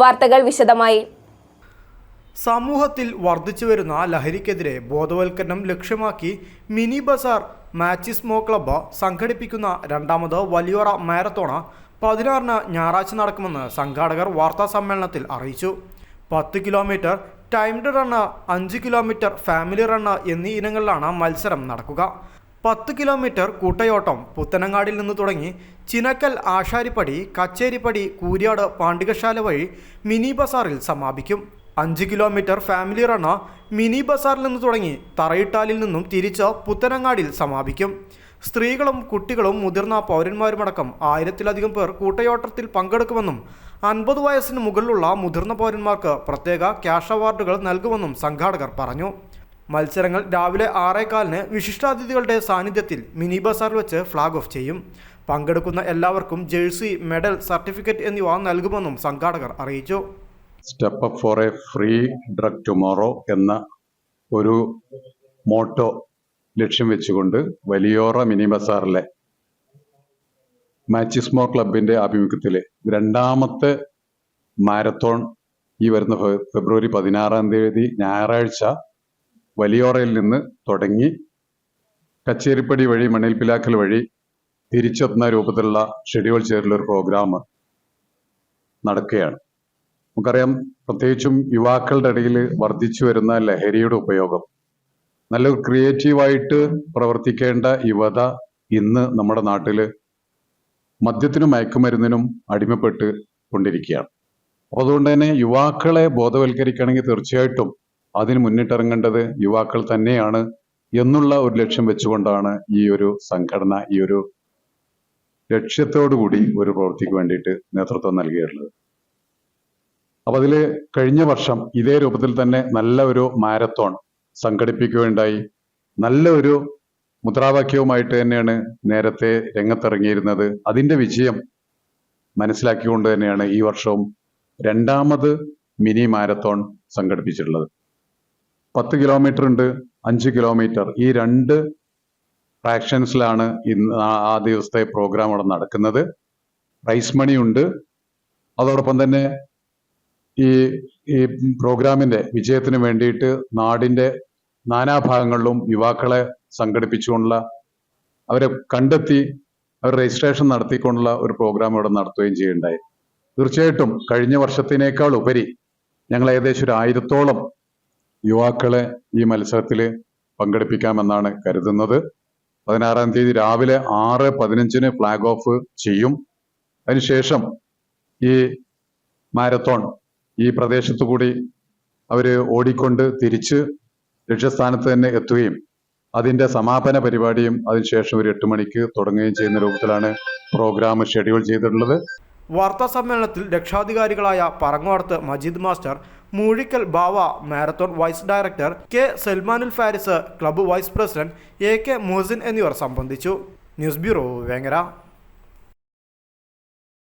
വാർത്തകൾ വിശദമായി. സമൂഹത്തിൽ വർദ്ധിച്ചു വരുന്ന ലഹരിക്കെതിരെ ബോധവൽക്കരണം ലക്ഷ്യമാക്കി മിനി ബസാർ മാച്ചിസ്മോ ക്ലബ് സംഘടിപ്പിക്കുന്ന രണ്ടാമത് വലിയോറ മാരത്തോണ് പതിനാറിന് ഞായറാഴ്ച നടക്കുമെന്ന് സംഘാടകർ വാർത്താ സമ്മേളനത്തിൽ അറിയിച്ചു. പത്ത് കിലോമീറ്റർ ടൈംഡ് റണ്ണ് അഞ്ച് കിലോമീറ്റർ ഫാമിലി റണ്ണ് എന്നീ ഇനങ്ങളിലാണ് മത്സരം നടക്കുക. പത്ത് കിലോമീറ്റർ കൂട്ടയോട്ടം പുത്തനങ്ങാടിൽ നിന്ന് തുടങ്ങി ചിനക്കൽ ആശാരിപ്പടി കച്ചേരിപ്പടി കൂരിയാട് പാണ്ഡികശാല വഴി മിനി ബസാറിൽ സമാപിക്കും. അഞ്ച് കിലോമീറ്റർ ഫാമിലി റണ്ണ മിനി ബസാറിൽ നിന്ന് തുടങ്ങി തറയിട്ടാലിൽ നിന്നും തിരിച്ച് പുത്തനങ്ങാടിൽ സമാപിക്കും. സ്ത്രീകളും കുട്ടികളും മുതിർന്ന പൗരന്മാരുമടക്കം ആയിരത്തിലധികം പേർ കൂട്ടയോട്ടത്തിൽ പങ്കെടുക്കുമെന്നും അൻപത് വയസ്സിന് മുകളിലുള്ള മുതിർന്ന പൗരന്മാർക്ക് പ്രത്യേക ക്യാഷ് അവാർഡുകൾ നൽകുമെന്നും സംഘാടകർ പറഞ്ഞു. മത്സരങ്ങൾ രാവിലെ ആറേകാലിന് വിശിഷ്ടാതിഥികളുടെ സാന്നിധ്യത്തിൽ മിനി ബസാറിൽ വെച്ച് ഫ്ലാഗ് ഓഫ് ചെയ്യും. പങ്കെടുക്കുന്ന എല്ലാവർക്കും ജേഴ്സി മെഡൽ സർട്ടിഫിക്കറ്റ് എന്നിവ നൽകുമെന്നും സംഘാടകർ അറിയിച്ചു. Step up for a free drug tomorrow എന്ന ഒരു മോട്ടോ ലക്ഷ്യം വെച്ചുകൊണ്ട് വലിയോറ മിനി ബസാറിലെ മാച്ചിസ്മോ ക്ലബിന്റെ ആഭിമുഖ്യത്തിൽ രണ്ടാമത്തെ മാരത്തോൺ ഈ വരുന്ന ഫെബ്രുവരി പതിനാറാം തീയതി ഞായറാഴ്ച വലിയോറയിൽ നിന്ന് തുടങ്ങി കച്ചേരിപ്പടി വഴി മണൽപ്പിലാക്കൽ വഴി തിരിച്ചെത്തുന്ന രൂപത്തിലുള്ള ഷെഡ്യൂൾ ചെയ്തിട്ടുള്ള ഒരു പ്രോഗ്രാം നടക്കുകയാണ്. നമുക്കറിയാം പ്രത്യേകിച്ചും യുവാക്കളുടെ ഇടയിൽ വർദ്ധിച്ചു വരുന്ന ലഹരിയുടെ ഉപയോഗം. നല്ല ക്രിയേറ്റീവായിട്ട് പ്രവർത്തിക്കേണ്ട യുവത ഇന്ന് നമ്മുടെ നാട്ടിൽ മദ്യത്തിനും മയക്കുമരുന്നിനും അടിമപ്പെട്ട് കൊണ്ടിരിക്കുകയാണ് അപ്പൊ അതുകൊണ്ട് തന്നെ യുവാക്കളെ ബോധവൽക്കരിക്കണമെങ്കിൽ തീർച്ചയായിട്ടും അതിന് മുന്നിട്ടിറങ്ങേണ്ടത് യുവാക്കൾ തന്നെയാണ് എന്നുള്ള ഒരു ലക്ഷ്യം വെച്ചുകൊണ്ടാണ് ഈ ഒരു സംഘടന ഈ ഒരു ലക്ഷ്യത്തോടുകൂടി ഒരു പ്രവൃത്തിക്ക് വേണ്ടിയിട്ട് നേതൃത്വം നൽകിയിട്ടുള്ളത്. അപ്പൊ അതിൽ കഴിഞ്ഞ വർഷം ഇതേ രൂപത്തിൽ തന്നെ നല്ല ഒരു മാരത്തോൺ സംഘടിപ്പിക്കുകയുണ്ടായി. നല്ല ഒരു മുദ്രാവാക്യവുമായിട്ട് തന്നെയാണ് നേരത്തെ രംഗത്തിറങ്ങിയിരുന്നത്. അതിന്റെ വിജയം മനസ്സിലാക്കിക്കൊണ്ട് തന്നെയാണ് ഈ വർഷവും രണ്ടാമത് മിനി മാരത്തോൺ സംഘടിപ്പിച്ചിട്ടുള്ളത്. പത്ത് കിലോമീറ്റർ ഉണ്ട് അഞ്ച് കിലോമീറ്റർ ഈ രണ്ട് ഫ്രാക്ഷൻസിലാണ് ഇന്ന് ആ- ദിവസത്തെ പ്രോഗ്രാം അവിടെ നടക്കുന്നത്. പ്രൈസ് മണി ഉണ്ട്. അതോടൊപ്പം തന്നെ ഈ ഈ പ്രോഗ്രാമിന്റെ വിജയത്തിന് വേണ്ടിയിട്ട് നാടിന്റെ നാനാഭാഗങ്ങളിലും യുവാക്കളെ സംഘടിപ്പിച്ചുകൊണ്ടുള്ള അവരെ കണ്ടെത്തി അവർ രജിസ്ട്രേഷൻ നടത്തിക്കൊണ്ടുള്ള ഒരു പ്രോഗ്രാം ഇവിടെ നടത്തുകയും ചെയ്യുണ്ടായി തീർച്ചയായിട്ടും കഴിഞ്ഞ വർഷത്തിനേക്കാൾ ഉപരി ഞങ്ങൾ ഏകദേശം ഒരു ആയിരത്തോളം യുവാക്കളെ ഈ മത്സരത്തിൽ പങ്കെടുപ്പിക്കാമെന്നാണ് കരുതുന്നത്. പതിനാറാം തീയതി രാവിലെ ആറ് പതിനഞ്ചിന് ഫ്ലാഗ് ഓഫ് ചെയ്യും. അതിനുശേഷം ഈ മാരത്തോൺ ഈ പ്രദേശത്തു കൂടി അവർ ഓടിക്കൊണ്ട് തിരിച്ച് ലക്ഷ്യസ്ഥാനത്ത് തന്നെ എത്തുകയും അതിന്റെ സമാപന പരിപാടിയും അതിനുശേഷം ഒരു എട്ട് മണിക്ക് തുടങ്ങുകയും ചെയ്യുന്ന രൂപത്തിലാണ് പ്രോഗ്രാം ഷെഡ്യൂൾ ചെയ്തിട്ടുള്ളത്. വാർത്താ സമ്മേളനത്തിൽ രക്ഷാധികാരികളായ Parangodath Majeed master Moozhikkal Bava marathon vice director K Salmanul Faris club vice president A K Mohsin എന്നിവർ സംബന്ധിച്ചു. News bureau Vengara.